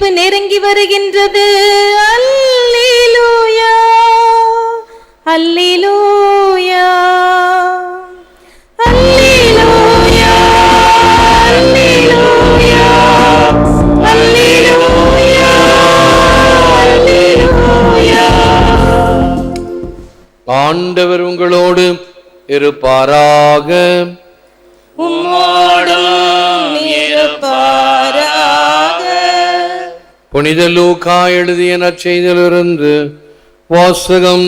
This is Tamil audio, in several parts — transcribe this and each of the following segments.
மீட்பு நெருங்கி வருகின்றது. அல்லேலூயா அல்லேலூயா அல்லேலூயா அல்லேலூயா அல்லேலூயா அல்லேலூயா. ஆண்டவர் உங்களோடு இருப்பாராக. உம்மோடும் புனித லூக்கா எழுதிய நற்செய்தியிலிருந்து வாசகம்.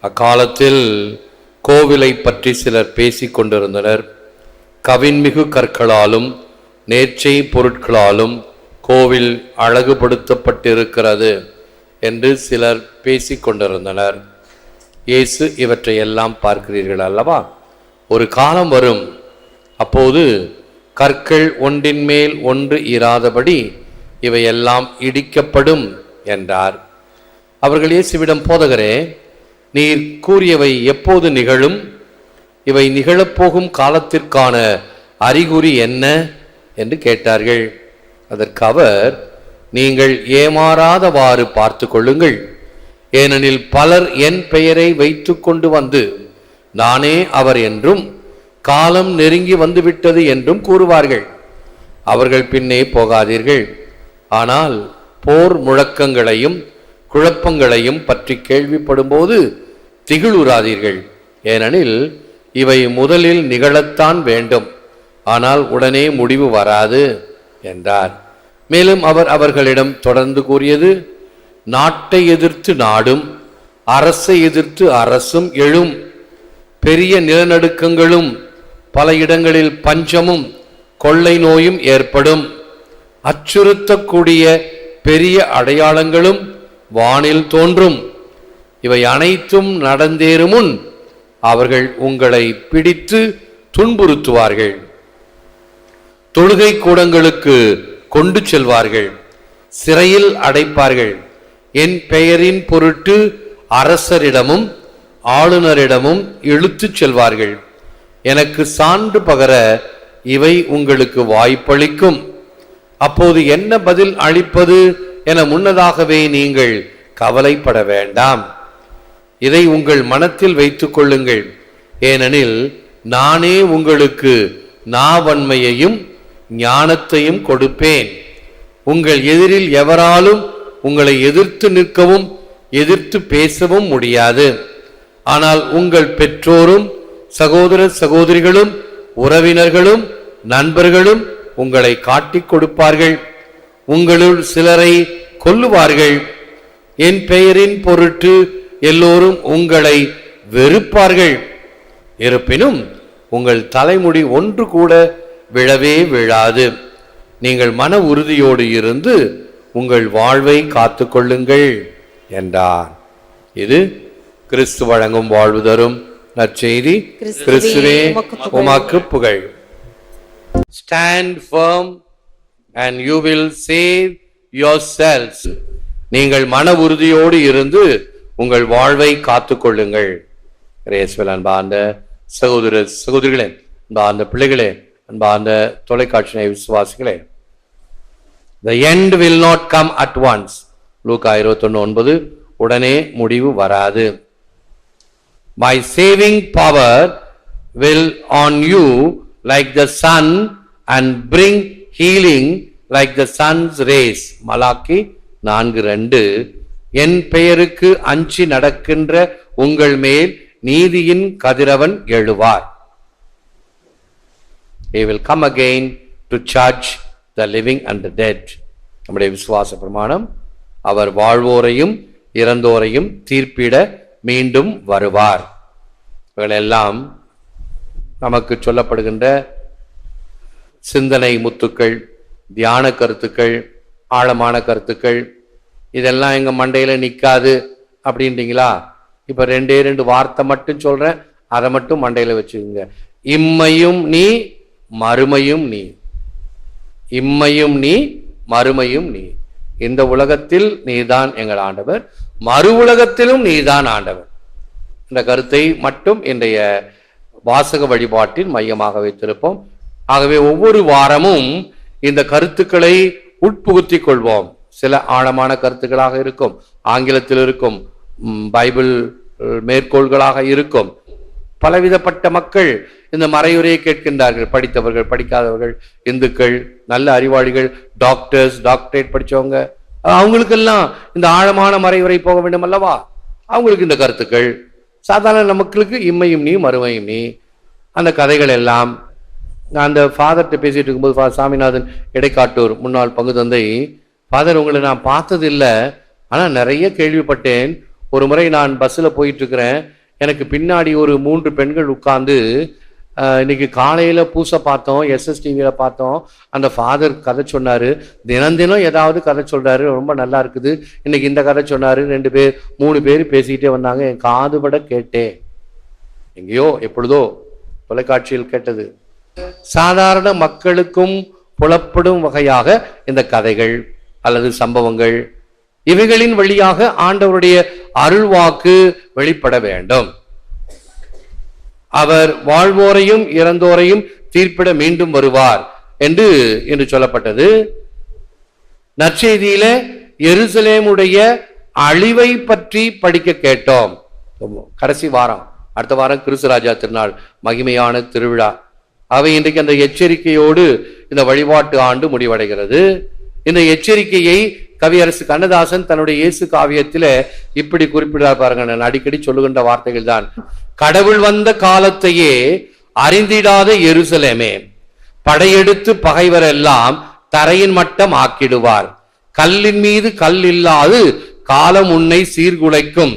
அக்காலத்தில் கோவிலை பற்றி சிலர் பேசிக் கொண்டிருந்தனர். கவின்மிகு கற்களாலும் நேர்ச்சை பொருட்களாலும் கோவில் அழகுபடுத்தப்பட்டிருக்கிறது என்று சிலர் பேசிக் கொண்டிருந்தனர். இயேசு இவற்றை எல்லாம் பார்க்கிறீர்கள் அல்லவா? ஒரு காலம் வரும் அப்போது கற்கள் ஒன்றின் மேல் ஒன்று இராதபடி இவையெல்லாம் இடிக்கப்படும் என்றார். அவர்கள் இயேசுவிடம் போதகரே நீர் கூறியவை எப்போது நிகழும்? இவை நிகழப்போகும் காலத்திற்கான அறிகுறி என்ன? என்று கேட்டார்கள். அதற்கு அவர் நீங்கள் ஏமாறாதவாறு பார்த்து கொள்ளுங்கள். ஏனெனில் பலர் என் பெயரை வைத்து கொண்டு வந்து நானே அவர் என்றும் காலம் நெருங்கி வந்துவிட்டது என்றும் கூறுவார்கள். அவர்கள் பின்னே போகாதீர்கள். ஆனால் போர் முழக்கங்களையும் குழப்பங்களையும் பற்றி கேள்விப்படும்போது திகிலுறாதீர்கள். ஏனெனில் இவை முதலில் நிகழத்தான் வேண்டும். ஆனால் உடனே முடிவு வராது என்றார். மேலும் அவர் அவர்களிடம் தொடர்ந்து கூறியது நாட்டை எதிர்த்து நாடும் அரசை எதிர்த்து அரசும் எழும். பெரிய நிலநடுக்கங்களும் பல இடங்களில் பஞ்சமும் கொள்ளை நோயும் ஏற்படும். அச்சுறுத்தக்கூடிய பெரிய அடையாளங்களும் வானில் தோன்றும். இவை அனைத்தும் நடந்தேறும் முன் அவர்கள் உங்களை பிடித்து துன்புறுத்துவார்கள். தொழுகை கூடங்களுக்கு கொண்டு செல்வார்கள். சிறையில் அடைப்பார்கள். என் பெயரின் பொருட்டு அரசரிடமும் ஆளுநரிடமும் இழுத்துச் செல்வார்கள். எனக்கு சான்று பகர இவை உங்களுக்கு வாய்ப்பளிக்கும். அப்போது என்ன பதில் அளிப்பது என முன்னதாகவே நீங்கள் கவலைப்பட வேண்டாம். இதை உங்கள் மனத்தில் வைத்துக் கொள்ளுங்கள். ஏனெனில் நானே உங்களுக்கு நாவன்மையையும் ஞானத்தையும் கொடுப்பேன். உங்கள் எதிரில் எவராலும் உங்களை எதிர்த்து நிற்கவும் எதிர்த்து பேசவும் முடியாது. ஆனால் உங்கள் பெற்றோரும் சகோதர சகோதரிகளும் உறவினர்களும் நண்பர்களும் உங்களை காட்டிக் கொடுப்பார்கள். உங்களுள் சிலரை கொல்லுவார்கள். என் பெயரின் பொருட்டு எல்லோரும் உங்களை வெறுப்பார்கள். இருப்பினும் உங்கள் தலைமுடி ஒன்று கூட விழவே விழாது. நீங்கள் மன உறுதியோடு இருந்து உங்கள் வாழ்வை காத்துக்கொள்ளுங்கள் என்றார் இது கிறிஸ்து வழங்கும் வாழ்வு தரும் நற்செய்தி. கிறிஸ்துவே, உமக்கு புகழ். Stand firm and you will save yourselves. நீங்கள் மன உறுதியோடு இருந்து உங்கள் வாழ்வை காத்துக்கொள்ளுங்கள் ரேஸ்வல் அன்பார்ந்த சகோதர சகோதரிகளே அன்பார்ந்த பிள்ளைகளே அன்பார்ந்த தொலைக்காட்சி நேய விசுவாசிகளே. The end will not come at once. லூக்கா இருபத்தொன்னு ஒன்பது. உடனே முடிவு வராது. My saving power will on you like the sun and bring healing like the sun's rays. Malachi நான்கு ரெண்டு என் பெயருக்கு அஞ்சி நடக்கின்ற உங்கள் மேல் நீதியின் கதிரவன் எழுவார் He will come again to judge the living and the dead. நம்முடைய விசுவாச பிரமாணம் அவர் வாழ்வோரையும் இறந்தோரையும் தீர்ப்பிட மீண்டும் வருவார். இவைகளெல்லாம் நமக்கு சொல்லப்படுகின்ற சிந்தனை முத்துக்கள் தியான கருத்துக்கள் ஆழமான கருத்துக்கள் இதெல்லாம் எங்கள் மண்டையில் நிற்காது அப்படின்றீங்களா? இப்போ ரெண்டே ரெண்டு வார்த்தை மட்டும் சொல்கிறேன் அதை மட்டும் மண்டையில் வச்சுக்கோங்க. இம்மையும் நீ மறுமையும் நீ. இம்மையும் நீ மறுமையும் நீ. இந்த உலகத்தில் நீதான் எங்கள் ஆண்டவர். மறு உலகத்திலும் நீதான் ஆண்டவர் இந்த கருத்தை மட்டும் இன்றைய வாசக வழிபாட்டின் மையமாக வைத்திருப்போம். ஆகவே ஒவ்வொரு வாரமும் இந்த கருத்துக்களை உட்புகுத்திக் கொள்வோம். சில ஆழமான கருத்துக்களாக இருக்கும். ஆங்கிலத்தில் இருக்கும் பைபிள் மேற்கோள்களாக இருக்கும். பலவிதப்பட்ட மக்கள் இந்த மறையுரையை கேட்கின்றார்கள். படித்தவர்கள் படிக்காதவர்கள் இந்துக்கள் நல்ல அறிவாளிகள் டாக்டர்ஸ் டாக்டரேட் படித்தவங்க அவங்களுக்கெல்லாம் இந்த ஆழமான மறைவரை போக வேண்டும் அல்லவா? அவங்களுக்கு இந்த கருத்துக்கள். சாதாரண மக்களுக்கு இம்மையும் நீ மறுமையும் நீ. அந்த கதைகள் எல்லாம் நான் அந்த ஃபாதர்கிட்ட பேசிட்டு இருக்கும்போது ஃபா சாமிநாதன் இடைக்காட்டூர் முன்னாள் பங்கு தந்தை ஃபாதர் உங்களை நான் பார்த்ததில்லை. ஆனால் நிறைய கேள்விப்பட்டேன். ஒரு முறை நான் பஸ்ஸில் போயிட்டு இருக்கிறேன். எனக்கு பின்னாடி ஒரு மூன்று பெண்கள் உட்கார்ந்து இன்னைக்கு காலையில் பூசை பார்த்தோம் எஸ்எஸ்டிவியில் பார்த்தோம். அந்த ஃபாதர் கதை சொன்னார். தினம் தினம் ஏதாவது கதை சொல்கிறாரு ரொம்ப நல்லா இருக்குது. இன்னைக்கு இந்த கதை சொன்னார். ரெண்டு பேர் மூணு பேர் பேசிக்கிட்டே வந்தாங்க. என் காதுபட கேட்டேன். எங்கேயோ எப்பொழுதோ தொலைக்காட்சியில் கேட்டது. சாதாரண மக்களுக்கும் புலப்படும் வகையாக இந்த கதைகள் அல்லது சம்பவங்கள் இவைகளின் வழியாக ஆண்டவருடைய அருள்வாக்கு வெளிப்பட வேண்டும். அவர் வாழ்வோரையும் இறந்தோரையும் தீர்ப்பிட மீண்டும் வருவார் என்று என்று சொல்லப்பட்டது. நற்செய்தியில எருசலேமுடைய அழிவை பற்றி படிக்க கேட்டோம். கடைசி வாரம் அடுத்த வாரம் கிறிஸ்துராஜா திருநாள் மகிமையான திருவிழா. அவை இன்றைக்கு அந்த எச்சரிக்கையோடு இந்த வழிபாட்டு ஆண்டு முடிவடைகிறது. இந்த எச்சரிக்கையை கவியரசு கண்ணதாசன் தன்னுடைய இயேசு காவியத்தில இப்படி குறிப்பிடார் பாருங்க நான் அடிக்கடி சொல்லுகின்ற வார்த்தைகள் தான் கடவுள் வந்த காலத்தையே அறிந்திடாத எருசலேமே. படையெடுத்து பகைவரெல்லாம் தரையின் மட்டம் ஆக்கிடுவார். கல்லின் மீது கல் இல்லாது காலம் உன்னை சீர்குலைக்கும்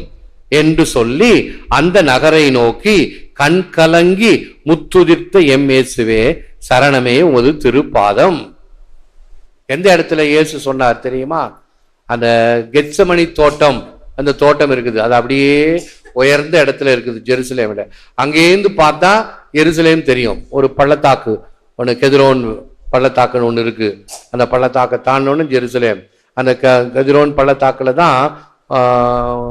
என்று சொல்லி அந்த நகரை நோக்கி கண் கலங்கி முத்துதிர்த்த எம் இயேசுவே சரணமே உமது திருப்பாதம். எந்த இடத்துல இயேசு சொன்னார் தெரியுமா? அந்த கெச்சமணி தோட்டம் அந்த தோட்டம் இருக்குது. அது அப்படியே உயர்ந்த இடத்துல இருக்குது ஜெருசலேமில். அங்கேருந்து பார்த்தா எருசலேம் தெரியும். ஒரு பள்ளத்தாக்கு. ஒன்று கெதிரோன் பள்ளத்தாக்குன்னு ஒன்று இருக்கு. அந்த பள்ளத்தாக்கை தாண்டோன்னு ஜெருசலேம். அந்த க கதிரோன் பள்ளத்தாக்கில் தான் ஆஹ்,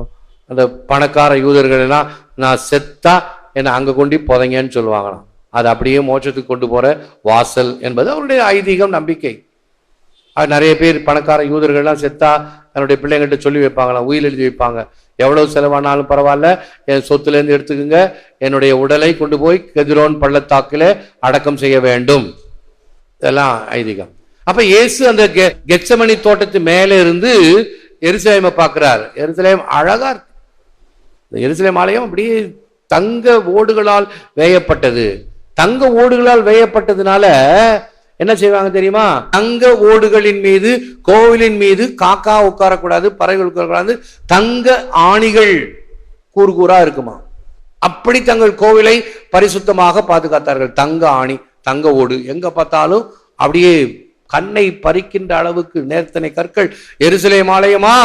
அந்த பணக்கார யூதர்கள் எல்லாம் நான் செத்தா என்னை அங்கே கொண்டு புதைங்கன்னு சொல்லுவாங்களாம். அது அப்படியே மோட்சத்துக்கு கொண்டு போகிற வாசல் என்பது அவருடைய ஐதீகம் நம்பிக்கை. நிறைய பேர் பணக்கார யூதர்கள்லாம் செத்தா தன்னுடைய பிள்ளைங்கள்ட்ட சொல்லி வைப்பாங்களாம் உயிர் எழுதி வைப்பாங்க. எவ்வளவு செலவானாலும் பரவாயில்ல என் சொத்துலேருந்து எடுத்துக்கோங்க என்னுடைய உடலை கொண்டு போய் கெதிரோன் பள்ளத்தாக்கில் அடக்கம் செய்ய வேண்டும். இதெல்லாம் ஐதீகம். அப்ப இயேசு அந்த கெ- கெச்சமணி தோட்டத்து மேலே இருந்து எருசலேமை பார்க்கிறார். எருசலேம் அழகா இருக்கு. இந்த எருசலேம் ஆலயம் அப்படியே தங்க ஓடுகளால் வேயப்பட்டது. தங்க ஓடுகளால் வேயப்பட்டதுனால என்ன செய்வாங்க தெரியுமா? தங்க ஓடுகளின் மீது கோவிலின் மீது காக்கா உட்காரக்கூடாது பறவைகள் உட்காரக்கூடாது. தங்க ஆணிகள் கூறு கூறா இருக்குமா? அப்படி தங்கள் கோவிலை பரிசுத்தமாக பாதுகாத்தார்கள். தங்க ஆணி தங்க ஓடு எங்க பார்த்தாலும் அப்படியே கண்ணை பறிக்கின்ற அளவுக்கு நேர்த்தனை கற்கள். எருசலேம் ஆலயமா?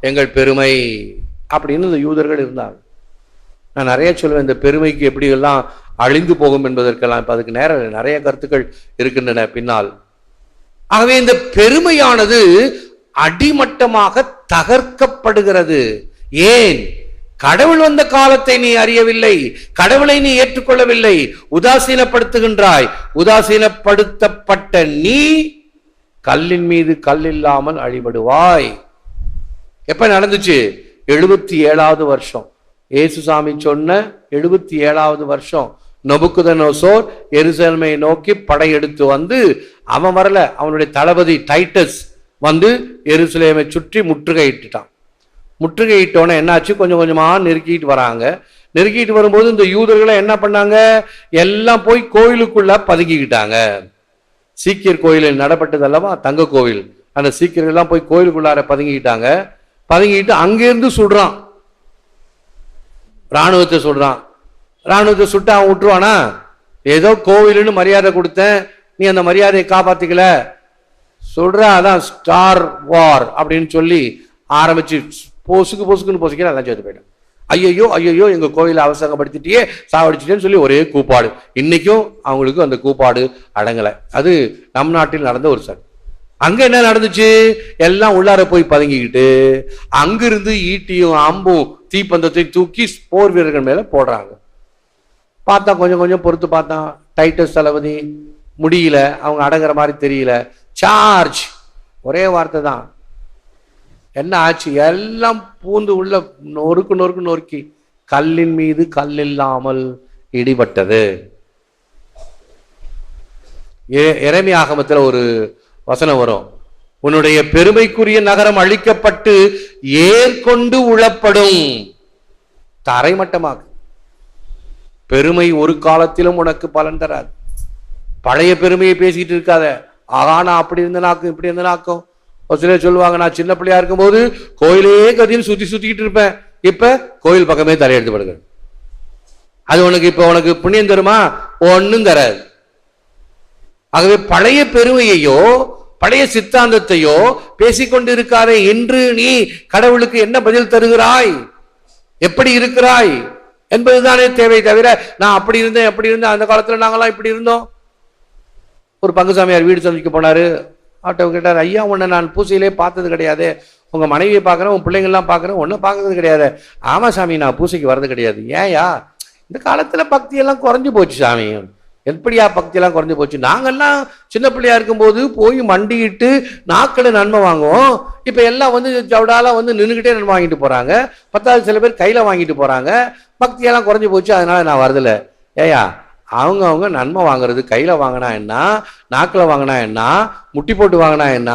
எங்கள் பெருமை. அப்படின்னு இந்த யூதர்கள் இருந்தாங்க. நான் நிறைய சொல்லுவேன் இந்த பெருமைக்கு எப்படி எல்லாம் அழிந்து போகும் என்பதற்கெல்லாம் இப்போ அதுக்கு நேர நிறைய கருத்துக்கள் இருக்கின்றன பின்னால். ஆகவே இந்த பெருமையானது அடிமட்டமாக தகர்க்கப்படுகிறது. ஏன்? கடவுள் வந்த காலத்தை நீ அறியவில்லை கடவுளை நீ ஏற்றுக்கொள்ளவில்லை உதாசீனப்படுத்துகின்றாய். உதாசீனப்படுத்தப்பட்ட நீ கல்லின் மீது கல் இல்லாமல் அழிபடுவாய். எப்ப நடந்துச்சு? எழுபத்தி ஏழாவது வருஷம். ஏசுசாமி சொன்ன எழுபத்தி ஏழாவது வருஷம். நொபுக்குதனோசோர் எருசலேமை நோக்கி படையெடுத்து வந்து அவன் வரல. அவனுடைய தளபதி டைட்டஸ் வந்து எருசலேமை சுற்றி முற்றுகையிட்டுட்டான். முற்றுகையிட்டோன்னே என்னாச்சு? கொஞ்சம் கொஞ்சமாக நெருக்கிட்டு வராங்க. நெருக்கிட்டு வரும்போது இந்த யூதர்களை என்ன பண்ணாங்க? எல்லாம் போய் கோயிலுக்குள்ள பதுங்கிக்கிட்டாங்க சீக்கியர் கோயிலில் நடப்பட்டது அல்லவா தங்க கோவில். அந்த சீக்கியர்கள்லாம் போய் கோயிலுக்குள்ளார பதுங்கிக்கிட்டாங்க. பதுங்கிட்டு அங்கேருந்து சுடுறான் ராணுவத்தை சுடுறான் ராணுவத்தை சுட்டு அவன் விட்டுருவானா? ஏதோ கோவிலுன்னு மரியாதை கொடுத்தேன். நீ அந்த மரியாதையை காப்பாத்திக்கல. சொல்ற அதான் ஸ்டார் வார் அப்படின்னு சொல்லி ஆரம்பிச்சு பொசுக்கு பொசுக்குன்னு பொசுக்கிற அதான் சேர்த்து போயிட்டேன். ஐயையோ ஐயையோ எங்க கோயிலை அவசரப்படுத்திட்டியே சாவடிச்சிட்டேன்னு சொல்லி ஒரே கூப்பாடு. இன்னைக்கும் அவங்களுக்கு அந்த கூப்பாடு அடங்கலை. அது நம் நாட்டில் நடந்த ஒரு சட். அங்க என்ன நடந்துச்சு? எல்லாம் உள்ளார போய் பதுங்கிக்கிட்டு அங்கிருந்து ஈட்டியும் அம்பும் தீப்பந்தத்தையும் தூக்கி போர் வீரர்கள் மேல போடுறாங்க. பார்த்தா கொஞ்சம் கொஞ்சம் பொறுத்து பார்த்தான். டைட்டஸ் தளபதி முடியல. அவங்க அடங்குற மாதிரி தெரியல. சார்ஜ். ஒரே வார்த்தை தான். என்ன ஆச்சு? எல்லாம் பூந்து உள்ள நொறுக்கு நொறுக்கு நொறுக்கி. கல்லின் மீது கல் இல்லாமல் இடிபட்டது. இறைமை ஆகமத்தில் ஒரு வசனம் வரும். உன்னுடைய பெருமைக்குரிய நகரம் அழிக்கப்பட்டு ஏற்கொண்டு உழப்படும். தரைமட்டமாக பெருமை ஒரு காலத்திலும் உனக்கு பலன் தராது. பழைய பெருமையை பேசிக்கிட்டு இருக்காத. ஆகா நான் அப்படி இருந்தனாக்கும் இப்படி இருந்தனாக்கும் ஒரு சிலர் சொல்லுவாங்க நான் சின்ன பிள்ளையா இருக்கும்போது கோயிலே கதின்னு சுத்தி சுத்திக்கிட்டு இருப்பேன். இப்ப கோயில் பக்கமே தலையெடுத்து படுகிறேன் அது உனக்கு இப்ப உனக்கு புண்ணியம் தருமா? ஒன்னும் தராது. ஆகவே பழைய பெருமையையோ பழைய சித்தாந்தத்தையோ பேசிக்கொண்டு என்று நீ கடவுளுக்கு என்ன பதில் தருகிறாய்? எப்படி இருக்கிறாய்? என்பதுதானே தேவை தவிர நான் அப்படி இருந்தேன் எப்படி இருந்தேன் அந்த காலத்தில் நாங்களாம் இப்படி இருந்தோம். ஒரு பங்குசாமியார் வீடு சந்திக்க போனார். ஆட்டோ கேட்டார் ஐயா உன்னை நான் பூசையிலே பார்த்தது கிடையாது. உங்கள் மனைவியை பார்க்குறேன் உன் பிள்ளைங்கள்லாம் பார்க்குறேன் ஒன்றும் பார்க்கறது கிடையாது. ஆமா சாமி நான் பூசைக்கு வர்றது கிடையாது. ஏன்யா? இந்த காலத்தில் பக்தியெல்லாம் குறைஞ்சி போச்சு சாமி. எப்படியா பக்தியெல்லாம் குறைஞ்சி போச்சு? நாங்கள்லாம் சின்ன பிள்ளையா இருக்கும்போது போய் மண்டிக்கிட்டு நாக்களை நன்மை வாங்குவோம். இப்போ எல்லாம் வந்து ஜவுடாலாம் வந்து நின்றுக்கிட்டே நன்மை வாங்கிட்டு போகிறாங்க பத்தாவது சில பேர் கையில் வாங்கிட்டு போகிறாங்க பக்தியெல்லாம் குறைஞ்சி போச்சு அதனால நான் வரதில்ல. ஏயா அவங்க அவங்க நன்மை வாங்குறது கையில் வாங்கினா என்ன நாக்கில் வாங்கினா என்ன முட்டி போட்டு வாங்கினா என்ன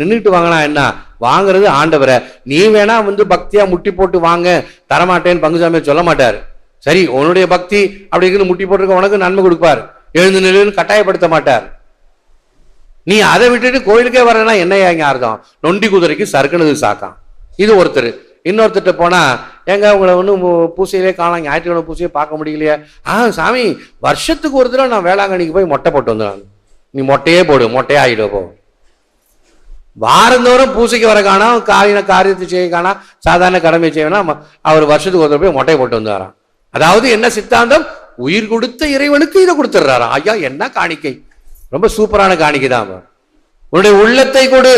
நின்றுட்டு வாங்கினா என்ன வாங்குறது ஆண்டவரை. நீ வேணா வந்து பக்தியாக முட்டி போட்டு வாங்க தரமாட்டேன்னு பங்குசாமியை சொல்ல மாட்டார். சரி உன்னுடைய பக்தி அப்படிங்கிறது முட்டி போட்டிருக்க உனக்கு நன்மை கொடுப்பார். எழுந்து நிலைன்னு கட்டாயப்படுத்த மாட்டார். நீ அதை விட்டுட்டு கோயிலுக்கே வரனா என்னையா இங்கே அர்த்தம்? நொண்டி குதிரைக்கு சறுக்குனது சாக்காம் இது ஒருத்தர். இன்னொருத்தர்கிட்ட போனால் ஏங்க உங்களை ஒன்றும் பூசையிலே காணலாம் ஞாயிற்றுக்கிழமை பூசையை பார்க்க முடியலையே. ஆ சாமி வருஷத்துக்கு ஒரு தடவை நான் வேளாங்கண்ணிக்கு போய் மொட்டை போட்டு வந்துடுறாங்க நீ மொட்டையே போடு மொட்டையே ஆகிடும் போ. வாரந்தோறும் பூசைக்கு வர காணோம் காரின காரியத்தை செய்ய காணா சாதாரண கடமை செய்யணும் அவர் வருஷத்துக்கு ஒரு தடவை போய் மொட்டையை போட்டு வந்துடுறான் அதாவது என்ன சித்தாந்தம்? உயிர் கொடுத்த இறைவனுக்கு இதை கொடுத்துட்றாராம். ஐயா என்ன காணிக்கை? ரொம்ப சூப்பரான காணிக்கை தான் உன்னுடைய உள்ளத்தை கொடு.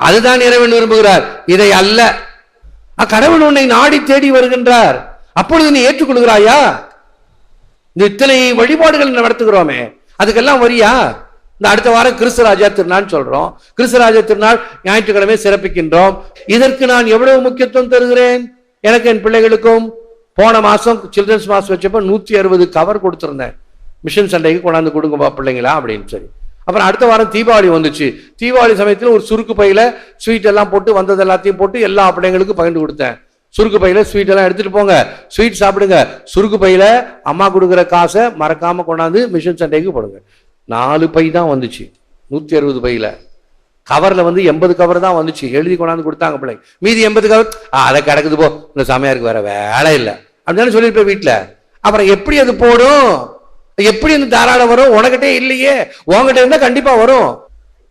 அதுதான் இறைவன் விரும்புகிறார். இதை அல்ல. கடவுள் உன்னை நாடி தேடி வருகின்றார். அப்பொழுது நீ ஏற்றுக்கொள்கிறாயா? இந்த இத்தனை வழிபாடுகள் நடத்துகிறோமே அதுக்கெல்லாம் வரியா? இந்த அடுத்த வாரம் கிறிஸ்துராஜா திருநாள் சொல்றோம். கிறிஸ்துராஜா திருநாள் ஞாயிற்றுக்கிழமை சிறப்பிக்கின்றோம். இதற்கு நான் எவ்வளவு முக்கியத்துவம் தருகிறேன்? எனக்கு என் பிள்ளைகளுக்கும் போன மாசம் சில்ட்ரன்ஸ் மாசம் வச்சப்ப நூத்தி அறுபது கவர் கொடுத்துருந்தேன். மிஷன் சண்டைக்கு கொண்டாந்து கொடுங்கப்பா பிள்ளைங்களா அப்படின்னு சொல்லி. அப்புறம் அடுத்த வாரம் தீபாவளி வந்துச்சு. தீபாவளி சமயத்தில் ஒரு சுருக்கு பையில ஸ்வீட் எல்லாம் போட்டு வந்தது எல்லாத்தையும் போட்டு எல்லா பிள்ளைங்களுக்கும் பகிர்ந்து கொடுத்தேன். சுருக்கு பையில ஸ்வீட் எல்லாம் எடுத்துட்டு போங்க. ஸ்வீட் சாப்பிடுங்க. சுருக்கு பையில அம்மா கொடுக்குற காசை மறக்காம கொண்டாந்து மிஷின் சண்டைக்கு போடுங்க. நாலு பை தான் வந்துச்சு. நூத்தி அறுபது பையில. கவர்ல வந்து எண்பது கவர் தான் வந்துச்சு. எழுதி கொண்டாந்து கொடுத்தாங்க பிள்ளைங்க மீதி எண்பது கவர் அதை கிடக்குது போ. இந்த சமையாருக்கு வேற வேலை இல்லை. அப்படின்னு சொல்லியிருப்பேன் வீட்டில் அப்புறம் எப்படி அது போடும்? எப்படி இந்த தாராளம் வரும்? உனக்கிட்டே இல்லையே. உன்கிட்ட இருந்தா கண்டிப்பா வரும்.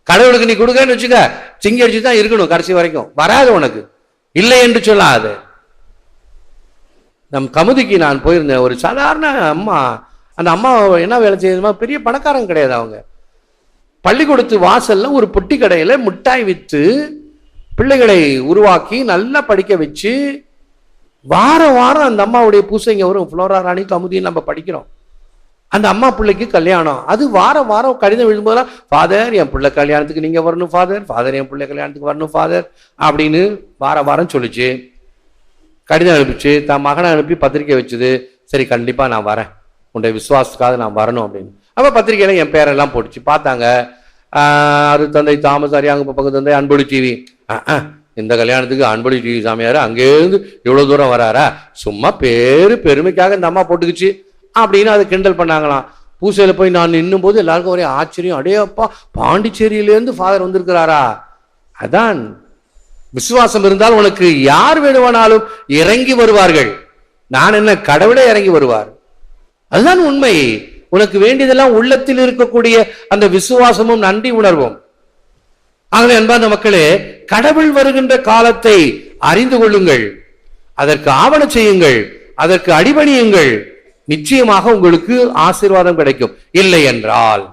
கடவுளுக்கு நீ கொடுக்கன்னு வச்சுக்க சிங்கி அடிச்சு தான் இருக்கணும் கடைசி வரைக்கும். வராது உனக்கு. இல்லை என்று சொல்லாது. நம் கமுதிக்கு நான் போயிருந்தேன். ஒரு சாதாரண அம்மா. அந்த அம்மா என்ன வேலை செய்யுதுமா பெரிய பணக்காரங்க கிடையாது அவங்க. பள்ளிக்கூடத்து வாசல்ல ஒரு பொட்டி கடையில மிட்டாய் வித்து பிள்ளைகளை உருவாக்கி நல்லா படிக்க வச்சு வாரம் வாரம் அந்த அம்மாவுடைய பூசைங்க வரும். ஃப்ளோரா ராணி கமுதின்னு நம்ம படிக்கிறோம். அந்த அம்மா பிள்ளைக்கு கல்யாணம். அது வாரம் வாரம் கடிதம் எழுதும்போதெல்லாம் ஃபாதர் என் பிள்ளை கல்யாணத்துக்கு நீங்கள் வரணும் ஃபாதர் ஃபாதர் என் பிள்ளை கல்யாணத்துக்கு வரணும் ஃபாதர் அப்படின்னு வாரம் வாரம் சொல்லுச்சு. கடிதம் அனுப்பிச்சு தன் மகனை அனுப்பி பத்திரிக்கை வச்சுது. சரி கண்டிப்பாக நான் வரேன். உன்னுடைய விசுவாசத்துக்காக நான் வரணும் அப்படின்னு. அப்போ பத்திரிக்கையில என் பேரெல்லாம் போட்டுச்சு. பார்த்தாங்க. அது தந்தை தாமஸ் அரியாங்க பங்கு தந்தை அன்பொழி டிவி. இந்த கல்யாணத்துக்கு அன்பொழி டிவி சாமியார் அங்கேருந்து இவ்வளோ தூரம் வராரா? சும்மா பேரு பெருமைக்காக இந்த அம்மா போட்டுக்குச்சு. அப்படின்னு அதை கிண்டல் பண்ணாங்களாம். பூசையில் போய் நான் நின்னும் போது எல்லாருக்கும் ஒரே ஆச்சரியம். அடையப்பா பாண்டிச்சேரியிலேருந்து ஃபாதர் வந்திருக்கிறாரா? அதான். விசுவாசம் இருந்தால் உனக்கு யார் வேணுமானாலும் இறங்கி வருவார்கள். நான் என்ன கடவுளே இறங்கி வருவார்? அதுதான் உண்மை. உனக்கு வேண்டியதெல்லாம் உள்ளத்தில் இருக்கக்கூடிய அந்த விசுவாசமும் நன்றி உணர்வும். ஆகவே அன்பார்ந்த மக்களே கடவுள் வருகின்ற காலத்தை அறிந்து கொள்ளுங்கள். அதற்கு ஆவண செய்யுங்கள். அதற்கு அடிபணியுங்கள். நிச்சயமாக உங்களுக்கு ஆசீர்வாதம் கிடைக்கும். இல்லை என்றால்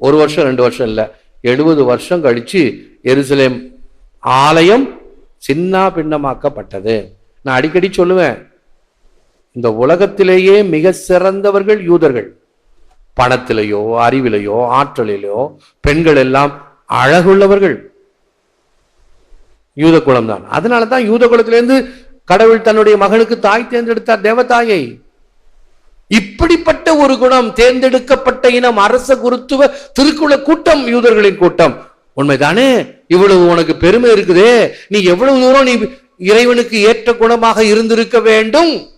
ஒரு வருஷம் ரெண்டு வருஷம் இல்லை எழுபது வருஷம் கழிச்சு எருசலேம் ஆலயம் சின்ன பின்னமாக்கப்பட்டது. நான் அடிக்கடி சொல்லுவேன் இந்த உலகத்திலேயே மிக சிறந்தவர்கள் யூதர்கள். பணத்திலேயோ அறிவிலேயோ ஆற்றலிலோ பெண்கள் எல்லாம் அழகுள்ளவர்கள். யூத குலம் தான் அதனால தான் யூத குலத்திலிருந்து கடவுள் தன்னுடைய மகனுக்கு தாய் தேர்ந்தெடுத்தார் தேவதாயை இப்படிப்பட்ட ஒரு குணம் தேர்ந்தெடுக்கப்பட்ட இனம் அரச குருத்துவ திருக்குல கூட்டம் யூதர்களின் கூட்டம். உண்மைதானே? இவ்வளவு உனக்கு பெருமை இருக்குதே. நீ எவ்வளவு தூரம் நீ இறைவனுக்கு ஏற்ற குணமாக இருந்திருக்க வேண்டும்?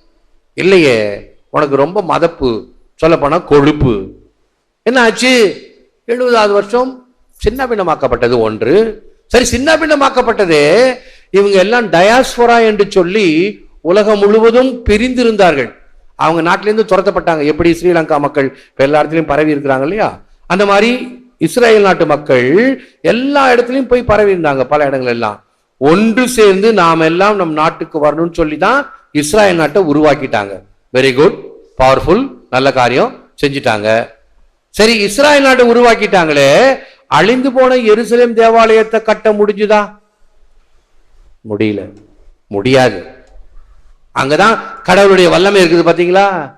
இல்லையே. உனக்கு ரொம்ப மதப்பு. சொல்லப்போனா கொழுப்பு. என்ன ஆச்சு? எழுபதாவது வருஷம் சின்ன பின்னமாக்கப்பட்டது ஒன்று. சரி சின்ன பின்னமாக்கப்பட்டதே இவங்க எல்லாம் டயாஸ்போரா என்று சொல்லி உலகம் முழுவதும் பிரிந்திருந்தார்கள். அவங்க நாட்டிலேருந்து துரத்தப்பட்டாங்க. எப்படி ஸ்ரீலங்கா மக்கள் இப்போ எல்லா இடத்துலையும் பரவி இருக்கிறாங்க இல்லையா? அந்த மாதிரி இஸ்ரேல் நாட்டு மக்கள் எல்லா இடத்துலையும் போய் பரவி இருந்தாங்க பல இடங்கள் எல்லாம். ஒன்று சேர்ந்து நாம் எல்லாம் நம் நாட்டுக்கு வரணும்னு சொல்லி தான் இஸ்ராயல் நாட்டை உருவாக்கிட்டாங்க. வெரி குட் பவர்ஃபுல் நல்ல காரியம் செஞ்சிட்டாங்க. சரி இஸ்ராயல் நாட்டை உருவாக்கிட்டாங்களே. அழிந்து போன எருசலேம் தேவாலயத்தை கட்ட முடிஞ்சுதா? முடியல. முடியாது. அங்கதான் கடவுளுடைய வல்லமை இருக்குது பாத்தீங்களா?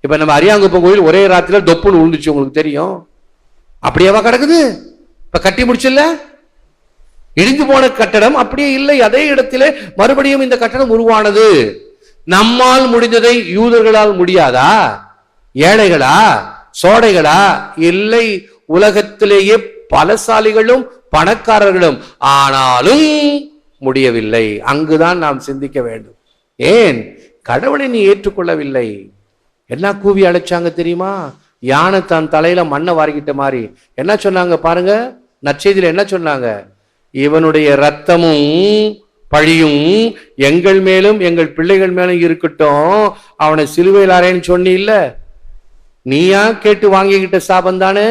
இப்ப நம்ம அரியாங்குப்பம் கோயில் ஒரே ராத்திரியில் தொப்புன்னு விழுந்துச்சு உங்களுக்கு தெரியும். அப்படியேவா கிடக்குது? இப்ப கட்டி முடிச்சல இடிந்து போன கட்டடம் அப்படியே இல்லை அதே இடத்திலே மறுபடியும் இந்த கட்டடம் உருவானது. நம்மால் முடிந்ததை யூதர்களால் முடியாதா? ஏழைகளா? சோடைகளா? இல்லை உலகத்திலேயே பலசாலிகளும் பணக்காரர்களும் ஆனாலும் முடியவில்லை. அங்குதான் நாம் சிந்திக்க வேண்டும். ஏன்? கடவுளை நீ ஏற்றுக்கொள்ளவில்லை. என்ன கூவி அழைச்சாங்க தெரியுமா? யானை தன் தலையில மண்ணை வாரிக்கிட்ட மாதிரி. என்ன சொன்னாங்க பாருங்க? நற்செய்தியில என்ன சொன்னாங்க? இவனுடைய ரத்தமும் பழியும் எங்கள் மேலும் எங்கள் பிள்ளைகள் மேலும் இருக்கட்டும். அவனை சிலுவையில் அறைன்னு சொன்னி இல்ல நீயா கேட்டு வாங்கிக்கிட்ட சாபம் தானே?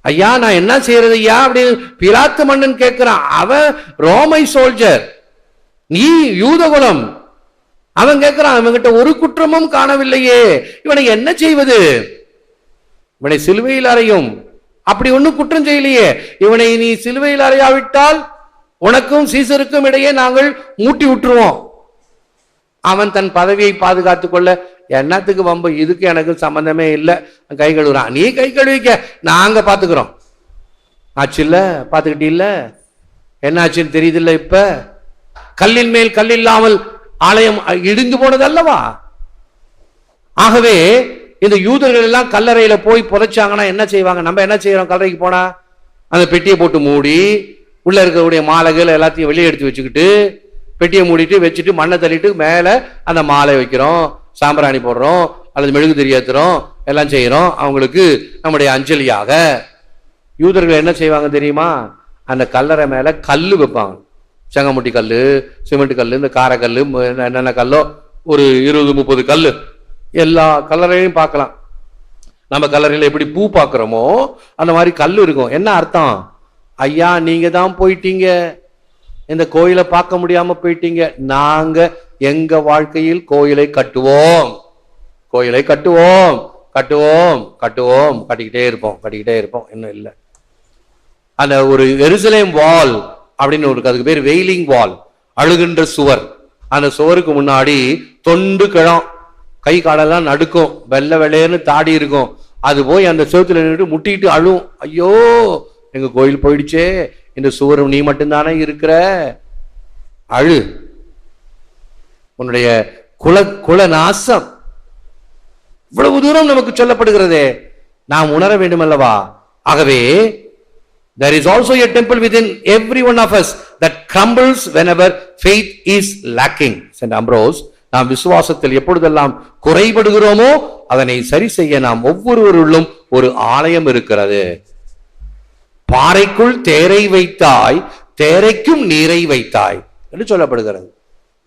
ஐயா நான் என்ன செய்யறது ஐயா? அப்படின்னு பிலாத்து மன்னன் கேட்கிறான். அவன் ரோமை சோல்ஜர் நீ யூதகுலம். அவன் கேட்கிறான் அவன்கிட்ட ஒரு குற்றமும் காணவில்லையே. இவனை என்ன செய்வது? இவனை சிலுவையில் அறையும். அப்படி ஒன்னும் குற்றம் செய்யலையே. இவனை நீ சிலுவையில் அறையாவிட்டால் உனக்கும் சீசருக்கும் இடையே நாங்கள் மூட்டி விட்டுருவோம். அவன் தன் பதவியை பாதுகாத்துக் கொள்ள என்னத்துக்கு வம்பு? இதுக்கு எனக்கு சம்பந்தமே இல்லை. கை கழுவுறான். நீ கை கழுவிக்க. நாங்க பாத்துக்கிறோம். ஆச்சு இல்ல? பாத்துக்கிட்டி என்னாச்சுன்னு என்ன ஆச்சுன்னு தெரியுதில்ல இப்ப? கல்லின் மேல் கல் இல்லாமல் ஆலயம் இடிந்து போனது அல்லவா ஆகவே இந்த யூதர்கள் எல்லாம் கல்லறையில போய் புதைச்சாங்கன்னா என்ன செய்வாங்க? நம்ம என்ன செய்யறோம்? கல்லறைக்கு போனா அந்த பெட்டியை போட்டு மூடி உள்ள இருக்கக்கூடிய மாலைகள் எல்லாத்தையும் வெளியே எடுத்து வச்சுக்கிட்டு பெட்டியை மூடிட்டு வச்சுட்டு மண்ணை தள்ளிட்டு மேல அந்த மாலை வைக்கிறோம். சாம்பிராணி போடுறோம். அல்லது மெழுகு தெரியாத்துறோம் எல்லாம் செய்யறோம். அவங்களுக்கு நம்முடைய அஞ்சலியாக. யூதர்கள் என்ன செய்வாங்க தெரியுமா? அந்த கல்லறை மேல கல் வைப்பாங்க. செங்கமுட்டி கல் சிமெண்ட் கல் இந்த காரக்கல் என்னென்ன கல்லோ ஒரு இருபது முப்பது கல் எல்லா கலரையும் பார்க்கலாம். நம்ம கலரையில் எப்படி பூ பார்க்குறோமோ அந்த மாதிரி கல் இருக்கும். என்ன அர்த்தம்? ஐயா நீங்கள் தான் போயிட்டீங்க. இந்த கோயிலை பார்க்க முடியாமல் போயிட்டீங்க. நாங்கள் எங்கள் வாழ்க்கையில் கோயிலை கட்டுவோம். கோயிலை கட்டுவோம். கட்டுவோம். கட்டுவோம். கட்டிக்கிட்டே இருப்போம். கட்டிக்கிட்டே இருப்போம். இன்னும் இல்லை. அந்த ஒரு எருசலேம் வால் அப்படின்னு ஒரு அதுக்கு பேர் வெயிலிங் வால் அழுகின்ற சுவர். அந்த சுவருக்கு முன்னாடி தொண்டு கிழம். கை காலெல்லாம் நடுக்கும். வெள்ளை வெள்ளையன்னு தாடி இருக்கும். அது போய் அந்த சுவத்துல நின்று முட்டிட்டு அழும். ஐயோ எங்க கோயில் போயிடுச்சே. இந்த சுவர் நீ மட்டும்தானே இருக்கிற. அழு. உன்னுடைய குல குல நாசம் இவ்வளவு தூரம் நமக்கு சொல்லப்படுகிறதே. நாம் உணர வேண்டும் அல்லவா ஆகவே there is also a temple within every one of us that crumbles whenever faith is lacking. Saint ambrose நாம் விசுவாசத்தில் எப்பொழுதெல்லாம் குறைபடுகிறோமோ அதனை சரி செய்ய நாம் ஒவ்வொருவருள்ளும் ஒரு ஆலயம் இருக்கிறது. பாறைக்குள் தேரை வைத்தாய் தேரைக்கும் நீரை வைத்தாய் என்று சொல்லப்படுகிறது.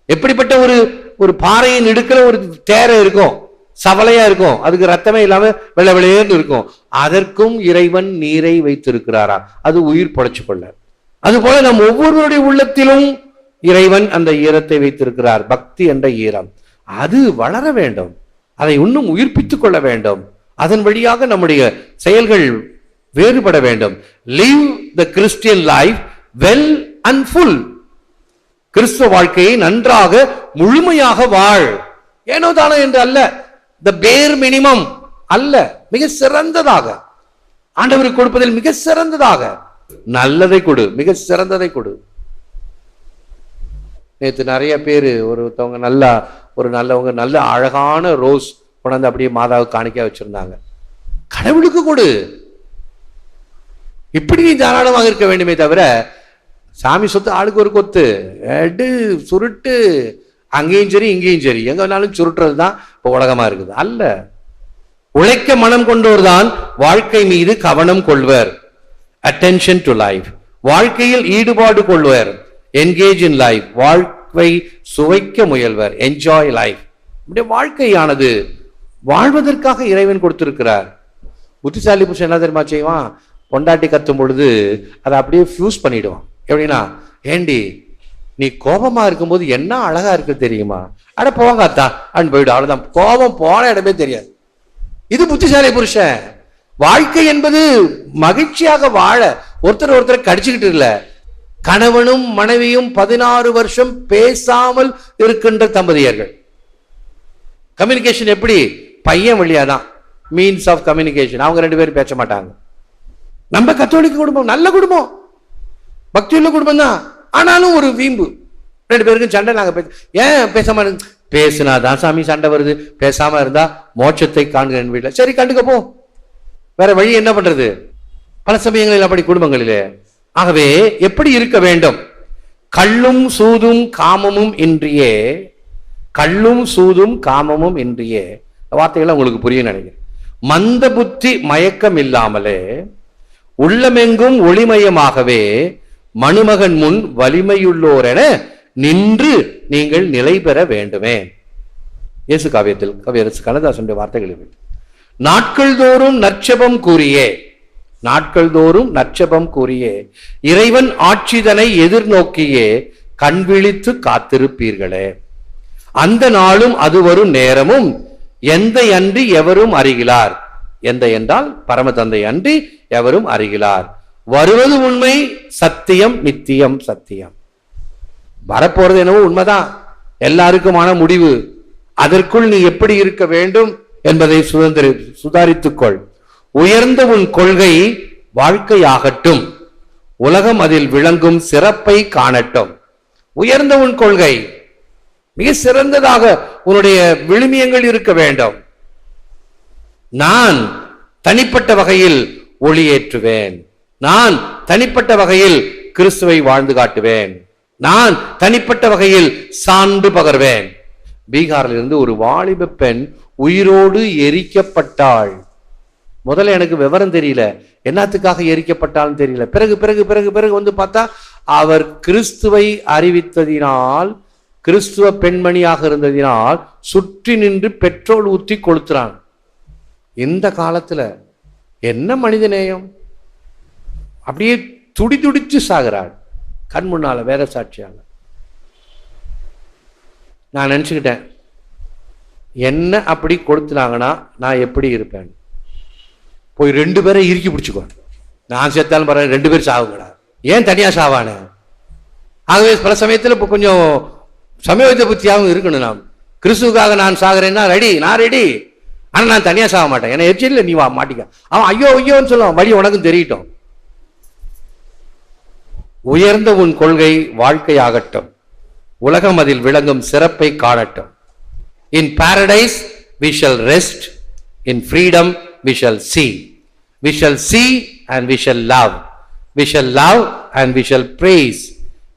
எப்படிப்பட்ட ஒரு ஒரு பாறையின் இடுக்கல ஒரு தேரை இருக்கும்? சவலையா இருக்கும். அதுக்கு ரத்தமே இல்லாம வெள்ளை வெளியேன்னு இருக்கும். அதற்கும் இறைவன் நீரை வைத்திருக்கிறாரா? அது உயிர் படைச்சு கொள்ள. அதுபோல நம் ஒவ்வொருவருடைய உள்ளத்திலும் இறைவன் அந்த ஈரத்தை வைத்திருக்கிறார். பக்தி என்ற ஈரம். அது வளர வேண்டும். அதை இன்னும் உயிர்ப்பித்துக் கொள்ள வேண்டும். அதன் வழியாக நம்முடைய செயல்கள் வேறுபட வேண்டும். Live the Christian life well and full கிறிஸ்துவ வாழ்க்கையை நன்றாக முழுமையாக வாழ். ஏனோ தானோ என்று அல்ல. த பேர் மினிமம் அல்ல மிக சிறந்ததாக. ஆண்டவருக்கு கொடுப்பதில் மிக சிறந்ததாக. நல்லதை கொடு மிக சிறந்ததை கொடு. நேற்று நிறைய பேர் ஒருத்தவங்க நல்லா ஒரு நல்லவங்க நல்ல அழகான ரோஸ் கொண்டாந்து அப்படியே மாதாவுக்கு காணிக்க வச்சிருந்தாங்க. கடவுளுக்கு கொடு. இப்படி நீ தாராளமாக இருக்க வேண்டுமே தவிர சாமி சொத்து ஆளுக்கு ஒரு கொத்து எடு சுருட்டு அங்கேயும் சரி இங்கேயும் சரி. எங்க வேணாலும் சுருட்டுறது தான் இப்போ உலகமா இருக்குது. அல்ல. உழைக்க மனம் கொண்டோர் தான் வாழ்க்கை மீது கவனம் கொள்வர். அட்டென்ஷன் டு லைஃப் வாழ்க்கையில் ஈடுபாடு கொள்வர். என்கேஜ் இன் லைஃப் வாழ்க்கை சுவைக்க முயல்வர். என்ஜாய் லைஃப் இப்படியே வாழ்க்கையானது வாழ்வதற்காக இறைவன் கொடுத்திருக்கிறார். புத்திசாலி புருஷன் என்ன தெரியுமா செய்வான்? பொண்டாட்டி கத்தும் பொழுது அதை அப்படியே ஃபியூஸ் பண்ணிடுவான். எப்படின்னா ஏண்டி நீ கோபமா இருக்கும்போது என்ன அழகா இருக்கு தெரியுமா? அட போவாங்க அத்தா போயிடு போயிடும் அவ்வளவுதான். கோபம் போன இடமே தெரியாது. இது புத்திசாலி புருஷன். வாழ்க்கை என்பது மகிழ்ச்சியாக வாழ ஒருத்தர் ஒருத்தர் கடிச்சுக்கிட்டு இல்ல. கணவனும் மனைவியும் பதினாறு வருஷம் பேசாமல் இருக்கின்ற தம்பதியர்கள். கம்யூனிகேஷன் எப்படி? பையன் வழியாதான். மீன்ஸ் ஆஃப் கம்யூனிகேஷன் அவங்க ரெண்டு பேரும் பேச மாட்டாங்க. நம்ம கத்தோலிக்க குடும்பம் நல்ல குடும்பம். பக்தியுள்ள குடும்பம் தான் ஆனாலும் ஒரு வீம்பு. ரெண்டு பேருக்கும் சண்டை நாங்கள் பேச ஏன் பேசாம இரு- பேசுனாதான் சாமி சண்டை வருது. பேசாம இருந்தா மோட்சத்தை காண்கிறேன் வீட்டில். சரி கண்டுக்கப்போ வேற வழி என்ன பண்றது? பல சமயங்களில் அப்படி குடும்பங்களிலே. ஆகவே எப்படி இருக்க வேண்டும்? கள்ளும் சூதும் காமமும் இன்றியே கள்ளும் சூதும் காமமும் இன்றியே. வார்த்தைகளை உங்களுக்கு புரிய நினைக்கிறேன். மந்த புத்தி மயக்கம் இல்லாமலே உள்ளமெங்கும் ஒளிமயமாகவே மணுமகன் முன் வலிமையுள்ளோரென நின்று நீங்கள் நிலை பெற வேண்டுமே. இயேசு காவியத்தில் கவியரசு கண்ணதாசனுடைய வார்த்தைகள் இவை. நாட்கள் தோறும் நற்சபம் கூறியே. நாட்கள் தோறும் நற்சபம் கூறியே. இறைவன் ஆட்சிதனை எதிர்நோக்கியே கண்விழித்து காத்திருப்பீர்களே. அந்த நாளும் அது வரும் நேரமும் எந்த அன்றி எவரும் அறிகிறார். எந்த என்றால் பரம தந்தை அன்றி எவரும் அறிகிறார். வருவது உண்மை சத்தியம் நித்தியம் சத்தியம். வரப்போறது என்னவோ உண்மைதான். எல்லாருக்குமான முடிவு அதற்குள் நீ எப்படி இருக்க வேண்டும் என்பதை சுதந்திர சுதாரித்துக்கொள். உயர்ந்த உன் கொள்கை வாழ்க்கையாகட்டும். உலகம் அதில் விளங்கும் சிறப்பை காணட்டும். உயர்ந்த உன் கொள்கை மிக சிறந்ததாக உன்னுடைய விழுமியங்கள் இருக்க வேண்டும். நான் தனிப்பட்ட வகையில் ஒளியேற்றுவேன். நான் தனிப்பட்ட வகையில் கிறிஸ்துவை வாழ்ந்து காட்டுவேன். நான் தனிப்பட்ட வகையில் சான்று பகர்வேன். பீகாரில் இருந்து ஒரு வாலிப பெண் உயிரோடு எரிக்கப்பட்டாள். முதல்ல எனக்கு விவரம் தெரியல. என்னத்துக்காக எரிக்கப்பட்டாலும் தெரியல. பிறகு பிறகு பிறகு பிறகு வந்து பார்த்தா அவர் கிறிஸ்துவை அறிவித்ததினால் கிறிஸ்துவ பெண்மணியாக இருந்ததினால் சுற்றி நின்று பெட்ரோல் ஊற்றி கொளுத்துறான். இந்த காலத்துல என்ன மனித நேயம் அப்படியே துடி துடிச்சு சாகிறாள். கண் முன்னால வேற சாட்சியாக நான் நினச்சிக்கிட்டேன் என்ன அப்படி கொடுத்துனாங்கன்னா நான் எப்படி இருப்பேன்? போய் ரெண்டு பேரை இறுக்கி பிடிச்சிக்கோ. நான் சேர்த்தாலும் பரவாயில்ல ரெண்டு பேர் சாகுங்கடா. ஏன் தனியாக சாவானே? ஆகவே பல சமயத்தில் இப்போ கொஞ்சம் சமயோஜ புத்தியாகவும் இருக்கணும் நாம். கிறிஸ்துவுக்காக நான் சாகிறேன்னா ரெடி நான் ரெடி ஆனால் நான் தனியாக சாக மாட்டேன். ஏன்னா எச்சில் நீ வா மாட்டிக்க. அவன் ஐயோ ஐயோன்னு சொல்லுவான். வழி உனக்கும் தெரியட்டும். உயர்ந்த உன் கொள்கை வாழ்க்கையாகட்டும் உலகம் அதில் விளங்கும் சிறப்பை காணட்டும் in paradise we shall rest in freedom we shall see we shall see and we shall love we shall love and we shall praise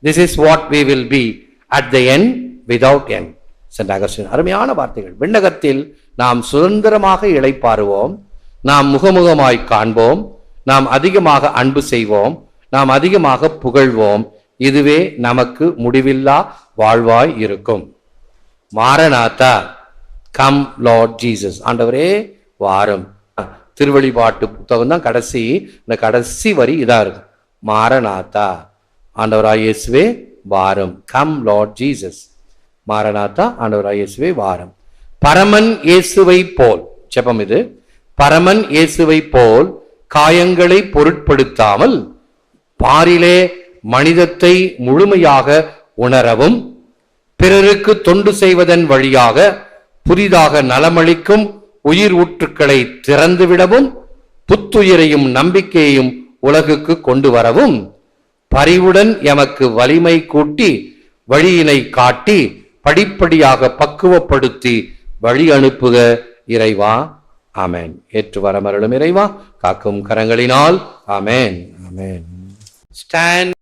this is what we will be at the end without end Saint Augustine அருமையான வார்த்தைகள் விண்ணகத்தில் நாம் சுதந்திரமாக இழைப்பாருவோம் நாம் முகமுகமாய் காண்போம் நாம் அதிகமாக அன்பு செய்வோம் நாம் அதிகமாக புகழ்வோம். இதுவே நமக்கு முடிவில்லா வாழ்வாய் இருக்கும். மாரநாத்தா கம் லார்ட் ஜீசஸ் ஆண்டவரே வாரம். திருவழிபாட்டு புத்தகம் தான் கடைசி இந்த கடைசி வரி இதா இருக்கும். மாரநாத்தா ஆண்டவராய் இயேசுவே வாரம். கம் லார்ட் ஜீசஸ் மாரநாத்தா ஆண்டவராய் இயேசுவே வாரம். பரமன் இயேசுவை போல் செப்பம் இது. பரமன் இயேசுவை போல் காயங்களை பொருட்படுத்தாமல் பாரிலே மனிதத்தை முழுமையாக உணரவும் பிறருக்கு தொண்டு செய்வதன் வழியாக புதிதாக நலமளிக்கும் உயிர் ஊற்றுக்களை திறந்துவிடவும் புத்துயிரையும் நம்பிக்கையையும் உலகுக்கு கொண்டு வரவும் பரிவுடன் எமக்கு வலிமை கூட்டி வழியினை காட்டி படிப்படியாக பக்குவப்படுத்தி வழி அனுப்புக இறைவா. ஆமேன். ஏற்று வரமருளும் இறைவா. காக்கும் கரங்களினால். ஆமேன். ஆமேன். ஸ்டாண்ட்